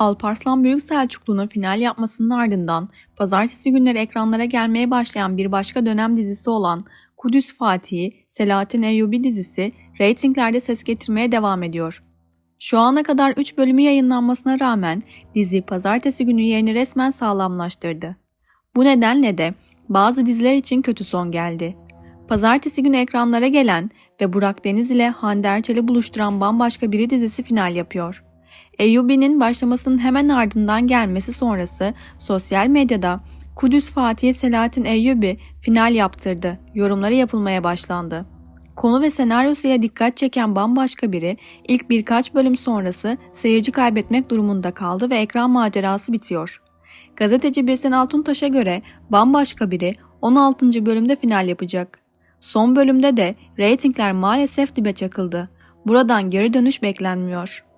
Alparslan Büyük Selçuklu'nun final yapmasının ardından pazartesi günleri ekranlara gelmeye başlayan bir başka dönem dizisi olan Kudüs Fatih'i Selahattin Eyyubi dizisi reytinglerde ses getirmeye devam ediyor. Şu ana kadar 3 bölümü yayınlanmasına rağmen dizi pazartesi günü yerini resmen sağlamlaştırdı. Bu nedenle de bazı diziler için kötü son geldi. Pazartesi günü ekranlara gelen ve Burak Deniz ile Hande Erçel'i buluşturan bambaşka biri dizisi final yapıyor. Eyyubi'nin başlamasının hemen ardından gelmesi sonrası sosyal medyada Kudüs Fatih Selahattin Eyyubi final yaptırdı yorumları yapılmaya başlandı. Konu ve senaryosuyla dikkat çeken bambaşka biri ilk birkaç bölüm sonrası seyirci kaybetmek durumunda kaldı ve ekran macerası bitiyor. Gazeteci Birsen Altuntaş'a göre bambaşka biri 16. bölümde final yapacak. Son bölümde de reytingler maalesef dibe çakıldı. Buradan geri dönüş beklenmiyor.